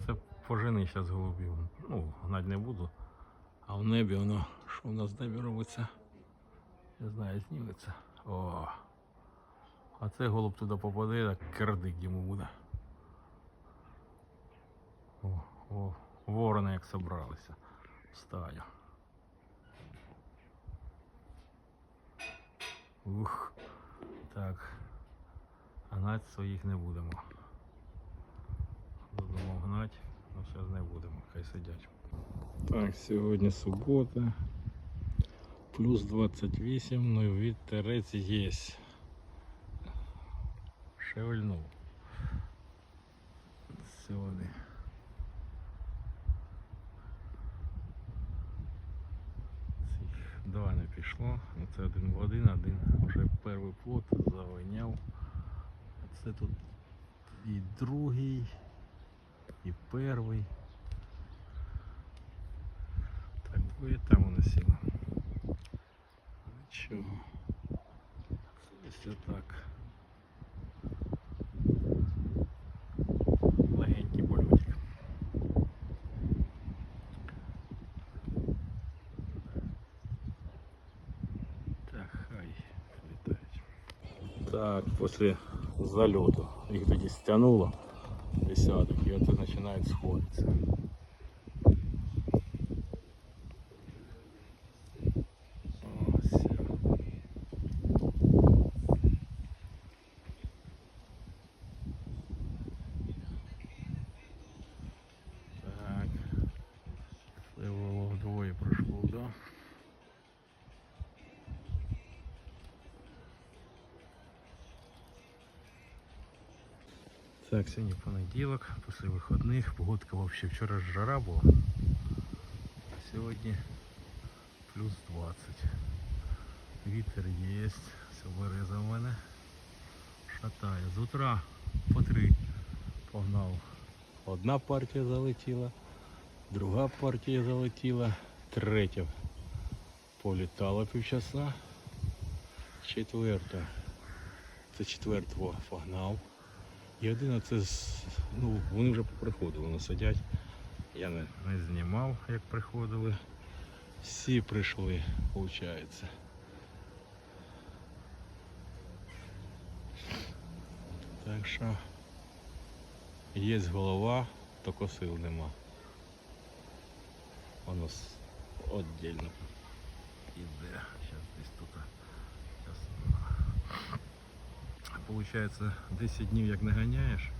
Оце пожени зараз голубів. Ну, гнать не буду. А в небі воно, що в нас в небі робиться? Не знаю, зніметься. О. А цей голуб туди попаде, так кердик йому буде. О, о, ворони як собралися в стаю. Ух. Так. А гнать своїх не будемо. Будемо гнать, але зараз не будемо, хай сидять. Так, сьогодні субота. Плюс 28, ну і вітерець є. Шевельнув. Сьогодні. Два не пішло. Це один в один, один вже перший плод завиняв. Це тут і другий, і перший. Так, двоє там вони сіли. Нічого. Це так. Легенький польотик. Так, хай літають. Так, після зальоту їх тоді стягнуло Десяток і оце починають сходитися. Так, сьогодні понеділок, після вихідних. Погодка вообще вчора жара була. Сьогодні плюс 20. Вітер є, все береза в мене. Шатає. З утра по три погнав. Одна партія залетіла, друга партія залетіла, третя політала півчаса, четверта. Це четвертого погнав. І один оце з. Ну, вони вже приходили, вони сидять. Я не, не знімав, як приходили. Всі прийшли, виходить. Так що є голова, то косил нема. Воно віддільно іде. Зараз десь тут. Щас. Получається 10 днів як не ганяєш.